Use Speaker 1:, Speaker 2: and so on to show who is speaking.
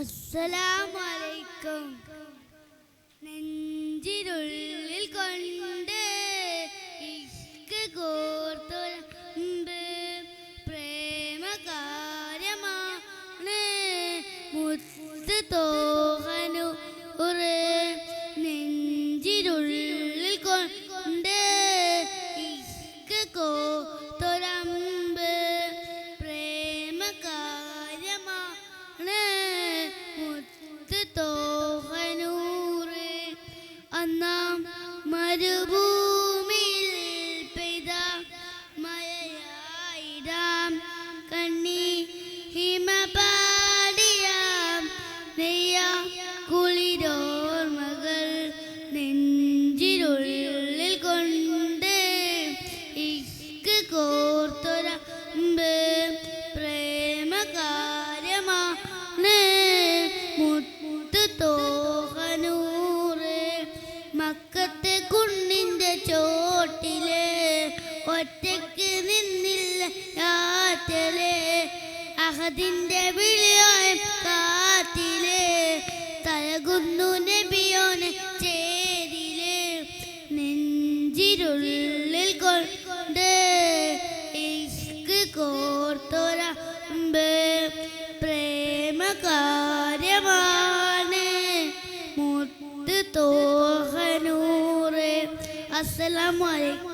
Speaker 1: അസ്സലാമലൈക്കും. നെഞ്ചിനുള്ളിൽ കൊണ്ട് ഇഷ്ക് കോർത്തുണ്ട് പ്രേമകാര്യമാണ്. മുത്ത് തോഹനു നെഞ്ചിനുള്ളിൽ കൊണ്ട് കോർത്തൊരമ്പ് പ്രേമകാര്യമാണ്. മുത്ത് തോഹനൂറ്. മക്കത്തെ കുന്നിന്റെ ചോട്ടിൽ ഒറ്റയ്ക്ക് നിന്നില്ല യാത്രൽ അഹദിന്റെ വിളിയായ കാത്തിൽ. തലകുന്നു നബിയോന് ചേരിൽ. നെഞ്ചിരുള്ളിൽ കോർത്തൊരമ്പ് പ്രേമകാര്യമാണ്. മുത്ത് തോഹനൂറ്. അസ്സലാമു അലൈക്കും.